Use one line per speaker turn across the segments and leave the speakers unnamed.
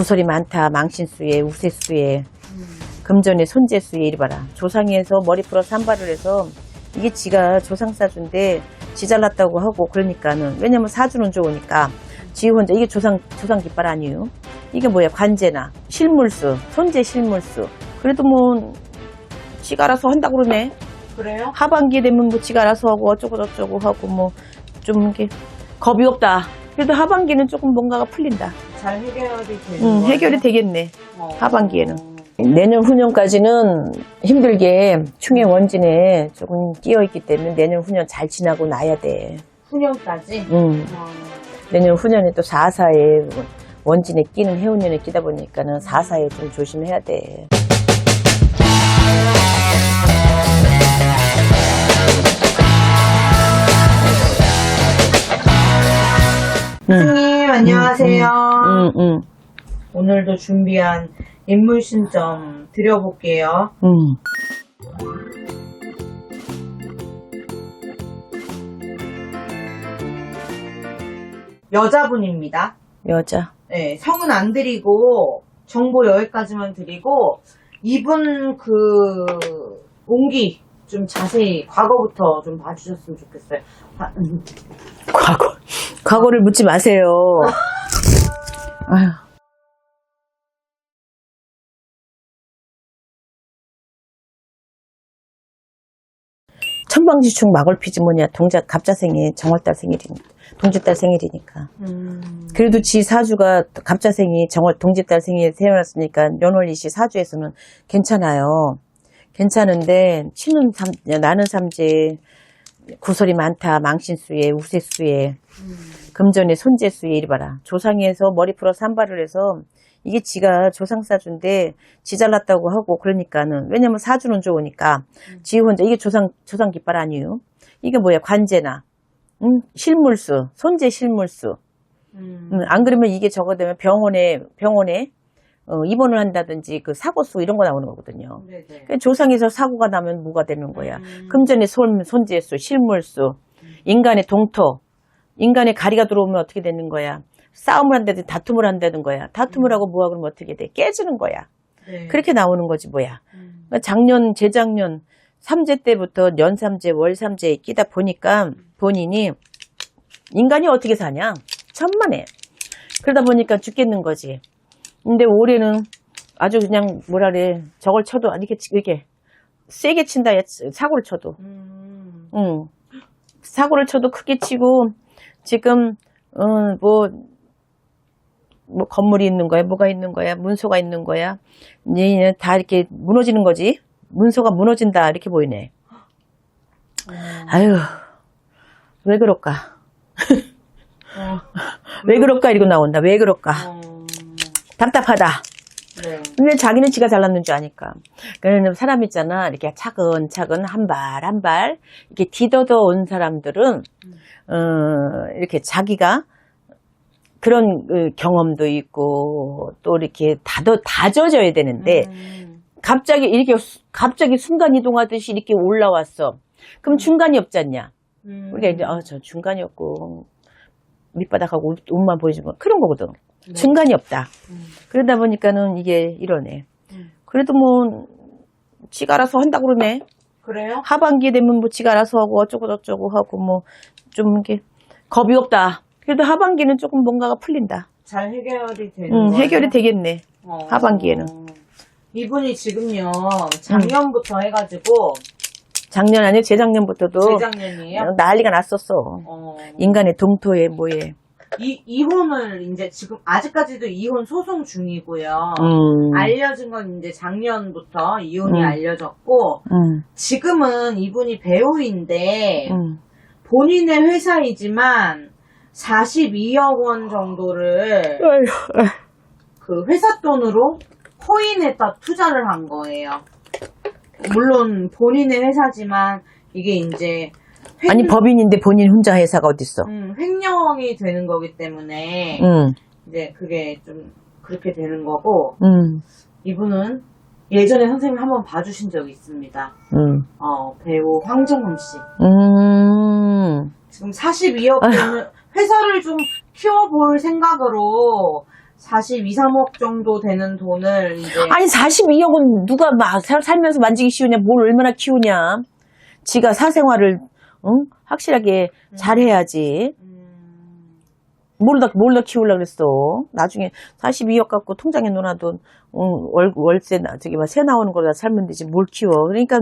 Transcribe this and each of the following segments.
구설이 많다. 망신수에 우세수에 금전에 손재수에 이리 봐라. 조상에서 머리 풀어 산발을 해서 이게 지가 조상 사주인데 지 잘났다고 하고 그러니까는 왜냐면 사주는 좋으니까 지 혼자 이게 조상 조상 깃발 아니에요. 이게 뭐야 관제나 실물수 손재 실물수 그래도 뭐 지가 알아서 한다고 그러네.
그래요?
하반기에 되면 뭐 지가 알아서 하고 어쩌고 저쩌고 하고 뭐 좀 이게 겁이 없다. 그래도 하반기는 조금 뭔가가 풀린다.
잘 해결이 되는
음? 해결이 되겠네.
어.
하반기에는. 내년 후년까지는 힘들게 충의 원진에 조금 끼어 있기 때문에 내년 후년 잘 지나고 나야 돼.
후년까지?
음.
어.
내년 후년에 또 4사에 원진에 끼는 해운년에 끼다 보니까는 4사에 좀 조심해야 돼.
선생님 안녕하세요.
음, 음,
오늘도 준비한 인물 신점 드려볼게요.
음.
여자분입니다.
여자.
네, 성은 안 드리고 정보 여기까지만 드리고 이분 그 온기 좀 자세히 과거부터 좀 봐주셨으면 좋겠어요. 아, 음.
과거. 과거를 묻지 마세요. 아휴. 천방지축 마골피지 뭐냐 동자 갑자생이 정월달 생일이니까 동짓달 생일이니까
음.
그래도 지 사주가 갑자생이 정월 동짓달 생일에 태어났으니까 연월이시 사주에서는 괜찮아요 괜찮은데 치는 삼 나는 삼재 구설이 많다 망신수에 우세수에 금전에 손재수에 이리 봐라 조상에서 머리 풀어 산발을 해서 이게 지가 조상 사주인데 지 잘났다고 하고 그러니까는 왜냐면 사주는 좋으니까 지 혼자 이게 조상 조상 깃발 아니에요 이게 뭐야 관제나 응? 실물수 손재 실물수
음.
음, 안 그러면 이게 저거 되면 병원에 병원에 어, 입원을 한다든지 그 사고 수 이런 거 나오는 거거든요.
네네.
그 조상에서 사고가 나면 뭐가 되는 거야?
음.
금전의 손, 손재수, 실물 수, 인간의 동토, 인간의 가리가 들어오면 어떻게 되는 거야? 싸움을 한다든지 다툼을 한다는 거야. 다툼을 하고 뭐하고 그러면 어떻게 돼? 깨지는 거야.
네.
그렇게 나오는 거지 뭐야.
음.
그러니까 작년, 재작년, 삼재 때부터 연삼재, 월삼재에 끼다 보니까 본인이 인간이 어떻게 사냐? 천만에. 그러다 보니까 죽겠는 거지. 근데 올해는 아주 그냥 뭐라 그래. 저걸 쳐도 이렇게, 이렇게 세게 친다. 야, 사고를 쳐도.
음.
응. 사고를 쳐도 크게 치고 지금 어, 뭐, 뭐 건물이 있는 거야, 뭐가 있는 거야, 문서가 있는 거야. 이제 다 이렇게 무너지는 거지. 문서가 무너진다 이렇게 보이네. 아유, 왜 그럴까?
어.
왜 그럴까 이러고 나온다. 왜 그럴까?
어.
답답하다.
네.
근데 자기는 지가 잘났는 줄 아니까. 그러는 사람 있잖아. 이렇게 차근차근 한 발 한 발 이렇게 디뎌져 온 사람들은 어, 이렇게 자기가 그런 그 경험도 있고 또 이렇게 다져 다져져야 되는데
음.
갑자기 이렇게 수- 갑자기 순간 이동하듯이 이렇게 올라왔어. 그럼 중간이 없지 않냐?
음.
우리가 이제 아, 저 중간이 없고 밑바닥하고 옷- 옷만 보여주면 그런 거거든.
네.
중간이 없다.
음.
그러다 보니까는 이게 이러네.
음.
그래도 뭐, 지가 알아서 한다고 그러네.
그래요?
하반기에 되면 뭐 지가 알아서 하고 어쩌고 저쩌고 하고 뭐, 좀 이게 겁이 없다. 그래도 하반기는 조금 뭔가가 풀린다.
잘 해결이 되는
음? 해결이 되겠네.
어.
하반기에는.
이분이 지금요 작년부터 해가지고
작년 아니고 재작년부터도
재작년이에요.
난리가 났었어.
어.
인간의 동토에 뭐에.
이 이혼을 이제 지금 아직까지도 이혼 소송 중이고요.
음.
알려진 건 이제 작년부터 이혼이
음.
알려졌고
음.
지금은 이분이 배우인데
음.
본인의 회사이지만 42억 원 정도를 그 회사 돈으로 코인에다 투자를 한 거예요. 물론 본인의 회사지만 이게 이제 횡,
아니, 법인인데 본인 혼자 회사가 어딨어.
음, 횡령이 되는 거기 때문에
음.
이제 그게 좀 그렇게 되는 거고
음.
이분은 예전에 선생님 한 번 봐주신 적이 있습니다.
음.
어, 배우 황정음 씨.
음.
지금 42억 원을 회사를 좀 키워볼 생각으로 42, 3억 정도 되는 돈을 이제
아니 42억은 누가 막 살- 살면서 만지기 쉬우냐 뭘 얼마나 키우냐 지가 사생활을 응? 확실하게 잘해야지.
음,
뭘더 뭘더 키우려고 그랬어? 나중에 42억 갖고 통장에 넣어놔도 응, 월, 월세 나 저기 뭐세 나오는 거다 살면 되지. 뭘 키워? 그러니까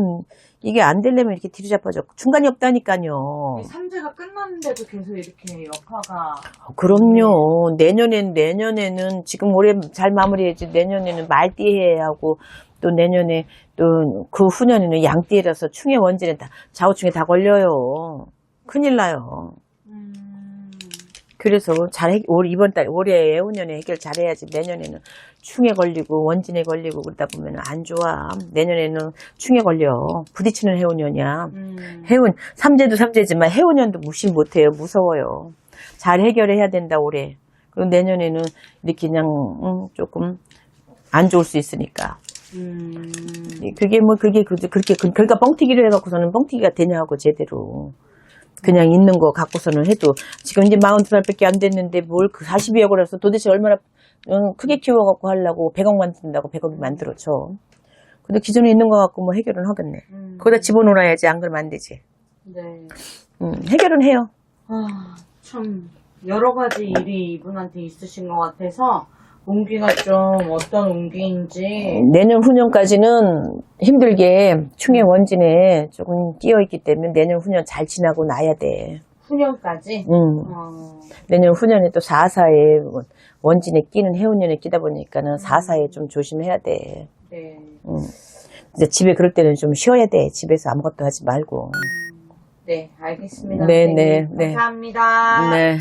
이게 안 되려면 이렇게 뒤로 잡아져 중간이 없다니까요.
삼재가 끝났는데도 계속 이렇게 여파가
그럼요. 내년엔, 내년에는, 지금 올해 잘 마무리해야지, 내년에는 말띠해 하고, 또 내년에, 또 그 후년에는 양띠라서 충의 원진에 다, 좌우충에 다 걸려요. 큰일 나요.
음,
그래서 잘, 해, 올, 이번 달, 올해, 후년에 해결 잘 해야지, 내년에는 충에 걸리고, 원진에 걸리고, 그러다 보면 안 좋아. 내년에는 충에 걸려. 부딪히는 해운년이야.
음,
해운, 삼재도 삼재지만 해운년도 무시 못해요. 무서워요. 잘 해결해야 된다, 올해. 그리고 내년에는 이렇게 그냥, 음, 조금 안 좋을 수 있으니까.
음,
그게 뭐, 그게, 그- 그렇게, 그- 그러니까 뻥튀기를 해갖고서는 뻥튀기가 되냐고, 제대로. 그냥 있는 거 갖고서는 해도, 지금 이제 42살밖에 안 됐는데 뭘 그 42억을 해서 도대체 얼마나, 음, 크게 키워갖고 하려고 100억 만든다고 100억이 만들어져. 근데 기존에 있는 거 갖고 뭐 해결은 하겠네.
음,
거기다 집어넣어야지, 안 그러면 안 되지.
네.
음, 해결은 해요.
아, 참, 여러 가지 일이 이분한테 있으신 것 같아서, 운기가 좀 어떤 운기인지,
내년 후년까지는 힘들게 충의 원진에 조금 끼어 있기 때문에 내년 후년 잘 지나고 나야 돼.
후년까지,
음.
어,
내년 후년에 또 4사에 원진에 끼는 해운년에 끼다 보니까는 4사에 좀 조심해야 돼.
네.
음. 이제 집에 그럴 때는 좀 쉬어야 돼. 집에서 아무것도 하지 말고.
네, 알겠습니다.
네,
선생님.
네, 네.
감사합니다.
네.